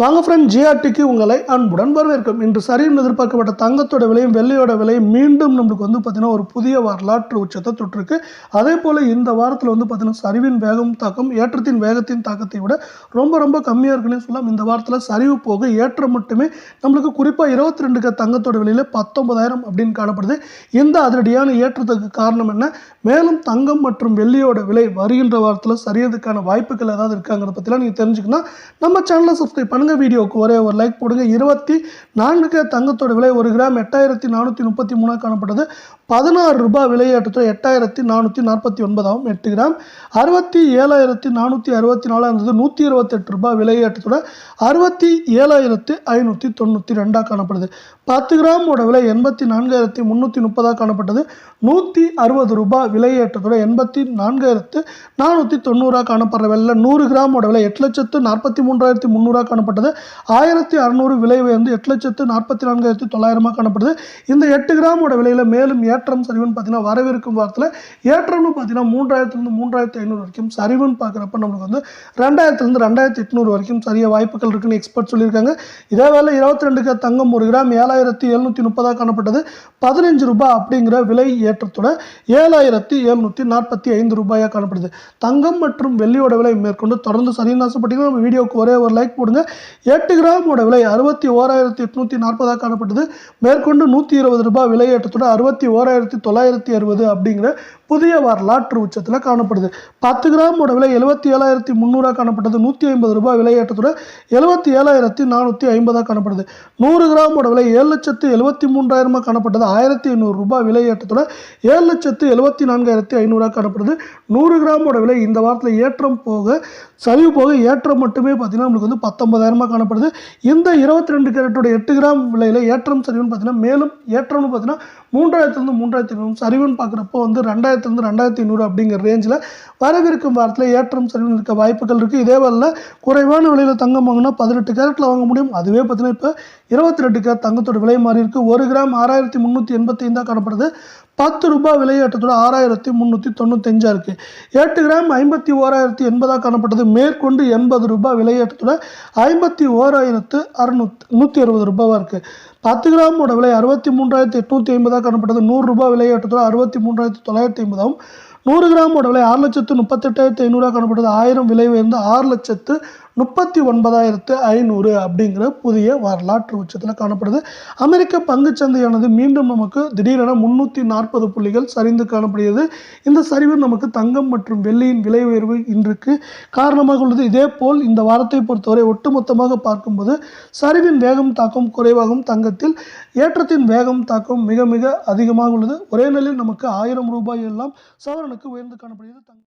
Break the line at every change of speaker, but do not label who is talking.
வாங்க ஃப்ரெண்ட் ஜிஆர்டிக்கு உங்களை அன்புடன் வரவேற்கும். இன்று சரியும் எதிர்பார்க்கப்பட்ட தங்கத்தோட விலையும் வெள்ளையோட விலையும் மீண்டும் நம்மளுக்கு வந்து பார்த்திங்கன்னா ஒரு புதிய வரலாற்று உச்சத்தை தொற்றுருக்கு அதே போல் இந்த வாரத்தில் வந்து பார்த்தீங்கன்னா சரிவின் வேகம் தாக்கம் ஏற்றத்தின் வேகத்தின் தாக்கத்தை விட ரொம்ப ரொம்ப கம்மியாக இருக்குன்னு சொல்லலாம். இந்த வாரத்தில் சரிவு போக ஏற்றம் மட்டுமே நம்மளுக்கு குறிப்பாக இருபத்தி ரெண்டுக்கு தங்கத்தோட விலையில் பத்தொன்பதாயிரம் அப்படின்னு காணப்படுது. இந்த அதிரடியான ஏற்றத்துக்கு காரணம் என்ன? மேலும் தங்கம் மற்றும் வெள்ளியோட விலை வருகின்ற வாரத்தில் சரியதுக்கான வாய்ப்புகள் ஏதாவது இருக்காங்கிறத பற்றிலாம் நீங்கள் தெரிஞ்சுக்கணும் நம்ம சேனலை சப்ஸ்கிரைப் பண்ணுங்க வீடியோவுக்கு ஒரே ஒரு லைக் போடுங்க. இருபத்தி நான்குக்கு தங்கத்தோட விலை ஒரு கிராம் எட்டாயிரத்தி நானூற்றி முப்பத்தி மூணாக காணப்பட்டது. பதினாறு ரூபாய் விலையேற்றத்தில் எட்டாயிரத்தி நானூற்றி நாற்பத்தி ஒன்பதாகவும் எட்டு கிராம். அறுபத்தி ஏழாயிரத்தி நானூற்றி அறுபத்தி நாலாக இருந்தது. நூற்றி இருபத்தெட்டு ரூபாய் விலையேற்றத்தோட அறுபத்தி ஏழாயிரத்து ஐநூற்றி தொண்ணூற்றி ரெண்டாக காணப்படுது. பத்து கிராமோட விலை எண்பத்தி நான்காயிரத்தி முந்நூற்றி முப்பதாக காணப்பட்டது. நூற்றி அறுபது ரூபாய் விலையேற்றத்தோட எண்பத்தி நான்காயிரத்து நானூற்றி தொண்ணூறாக காணப்படுற விலையில் நூறு கிராமோட விலை எட்டு லட்சத்து நாற்பத்தி மூன்றாயிரத்தி முந்நூறாக காணப்பட்டது. ஆயிரத்தி அறநூறு விலை உயர்ந்து எட்டு லட்சத்து நாற்பத்தி நான்காயிரத்தி தொள்ளாயிரமாக காணப்படுது. இந்த எட்டு கிராமோட விலையில் மேலும் ஏற்றம் சரிவுன்னு பார்த்தீங்கன்னா வரவிருக்கும் வாரத்தில் ஏற்றம்னு பார்த்தீங்கன்னா மூன்றாயிரத்துலேருந்து மூன்றாயிரத்தி ஐநூறு வரைக்கும் சரிவுன்னு பார்க்குறப்ப நம்மளுக்கு வந்து ரெண்டாயிரத்துலேருந்து ரெண்டாயிரத்தி எட்நூறு வரைக்கும் சரிய வாய்ப்புகள் இருக்குன்னு எக்ஸ்பர்ட் சொல்லியிருக்காங்க. இதே வேலை இருபத்தி ரெண்டுக்கு தங்கம் ஒரு கிராம் ஏழாயிரத்தி எழுநூற்றி முப்பதாக காணப்பட்டது. பதினஞ்சு ரூபாய் அப்படிங்கிற விலை ஏற்றத்தோட ஏழாயிரத்தி எழுநூற்றி நாற்பத்தி ஐந்து ரூபாயாக காணப்படுது. தங்கம் மற்றும் வெள்ளியோட விலை மேற்கொண்டு தொடர்ந்து சரியின் ஆசைப்பட்டீங்கன்னா நம்ம வீடியோவுக்கு ஒரே ஒரு லைக் போடுங்க. எட்டு கிராமோட விலை அறுபத்தி ஓராயிரத்தி எட்நூற்றி நாற்பதாக காணப்பட்டது. மேற்கொண்டு நூற்றி இருபது ரூபாய் விலை அறுபத்தி ஓராயிரத்தி தொள்ளாயிரத்தி அறுபது அப்படிங்கிற புதிய வரலாற்று உச்சத்தில் காணப்படுது. பத்து கிராமோட விலை எழுபத்தி ஏழாயிரத்தி முந்நூறாக காணப்பட்டது. நூற்றி ஐம்பது ரூபாய் விலையேற்றத்தோட எழுபத்தி ஏழாயிரத்தி நானூற்றி ஐம்பதாக காணப்படுது. நூறு கிராமோட விலை ஏழு லட்சத்து எழுபத்தி மூன்றாயிரமாக காணப்பட்டது. ஆயிரத்தி ஐநூறு ரூபாய் விலையேற்றத்தோட ஏழு லட்சத்து எழுபத்தி நான்காயிரத்தி ஐநூறாக காணப்படுது. நூறு கிராமோட விலை இந்த வாரத்தில் ஏற்றம் போக சரிவு போக ஏற்றம் மட்டுமே பார்த்தீங்கன்னா நம்மளுக்கு வந்து பத்தொன்பதாயிரமாக காணப்படுது. இந்த இருபத்தி ரெண்டு கேரட்டோட எட்டு கிராம் விலையில் ஏற்றம் சரிவுன்னு பார்த்தீங்கன்னா மேலும் ஏற்றம்னு பார்த்தீங்கன்னா மூன்றாயிரத்துலேருந்து மூன்றாயிரத்தி ஐநூறு சரிவுன்னு பார்க்குறப்போ வந்து ரெண்டாயிரத்தி ரெண்டாயிரத்துலேருந்து ரெண்டாயிரத்தி நூறு அப்படிங்கிற ரேஞ்சில் வரவிருக்கும் வாரத்தில் ஏற்றம் சரிவு இருக்க வாய்ப்புகள் இருக்குது இதே வரல குறைவான விலையில் தங்கம் வாங்கினா பதினெட்டு கேரட்டில் வாங்க முடியும். அதுவே பார்த்தீங்கன்னா இப்போ இருபத்தி ரெண்டு கேரட் தங்கத்தோட விலை மாறி இருக்கு. ஒரு கிராம் ஆறாயிரத்தி முந்நூற்றி எண்பத்தி ஐந்தாக காணப்படுது. பத்து ரூபாய் விலையேற்றத்தோட ஆறாயிரத்தி முந்நூற்றி தொண்ணூத்தஞ்சாக இருக்குது எட்டு கிராம் ஐம்பத்தி ஓராயிரத்தி எண்பதாக காணப்பட்டது. மேற்கொண்டு எண்பது ரூபாய் விலையேற்றத்தோட ஐம்பத்தி ஓராயிரத்து அறுநூத் நூற்றி அறுபது ரூபாவாக இருக்குது பத்து கிராமோட விலை அறுபத்தி மூன்றாயிரத்தி எட்நூற்றி ஐம்பதாக காணப்பட்டது. நூறுரூபா விலையேற்றத்தோட அறுபத்தி மூன்றாயிரத்தி தொள்ளாயிரத்தி ஐம்பதாகவும் நூறு கிராமோட விலை ஆறு லட்சத்து முப்பத்தெட்டாயிரத்தி ஐநூறுரூவா காணப்பட்டது. ஆயிரம் விலை உயர்ந்து ஆறு லட்சத்து முப்பத்தி ஒன்பதாயிரத்து ஐநூறு அப்படிங்கிற புதிய வரலாற்று உச்சத்தில் காணப்படுது. அமெரிக்க பங்குச்சந்தையானது மீண்டும் நமக்கு திடீரென முன்னூற்றி நாற்பது புள்ளிகள் சரிந்து காணப்படுகிறது. இந்த சரிவு நமக்கு தங்கம் மற்றும் வெள்ளியின் விலை உயர்வு இன்றுக்கு காரணமாக உள்ளது. இதே போல் இந்த வாரத்தை பொறுத்தவரை ஒட்டுமொத்தமாக பார்க்கும்போது சரிவின் வேகம் தாக்கம் குறைவாகும். தங்கத்தில் ஏற்றத்தின் வேகம் தாக்கம் மிக மிக அதிகமாக உள்ளது. ஒரே நாளில் நமக்கு ஆயிரம் ரூபாய் எல்லாம் சவரனுக்கு உயர்ந்து காணப்படுகிறது. தங்கம்